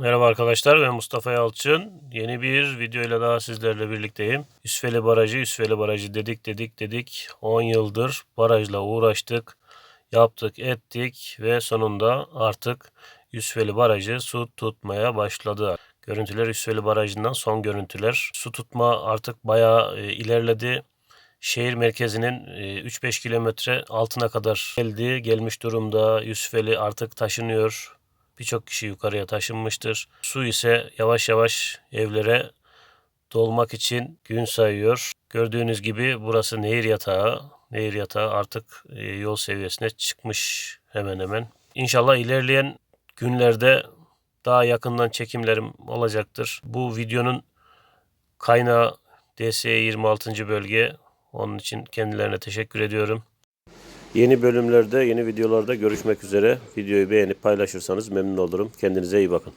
Merhaba arkadaşlar ben Mustafa Yalçın. Yeni bir video ile daha sizlerle birlikteyim. Üsfeli Barajı, Üsfeli Barajı dedik dedik dedik. 10 yıldır barajla uğraştık, yaptık ettik ve sonunda artık Üsfeli Barajı su tutmaya başladı. Görüntüler Üsfeli Barajı'ndan son görüntüler. Su tutma artık bayağı e, ilerledi. Şehir merkezinin e, 3-5 kilometre altına kadar geldi, gelmiş durumda. Yusufeli artık taşınıyor. Birçok kişi yukarıya taşınmıştır. Su ise yavaş yavaş evlere dolmak için gün sayıyor. Gördüğünüz gibi burası nehir yatağı. Nehir yatağı artık e, yol seviyesine çıkmış hemen hemen. İnşallah ilerleyen günlerde daha yakından çekimlerim olacaktır. Bu videonun kaynağı DSE 26. bölge. Onun için kendilerine teşekkür ediyorum. Yeni bölümlerde, yeni videolarda görüşmek üzere. Videoyu beğenip paylaşırsanız memnun olurum. Kendinize iyi bakın.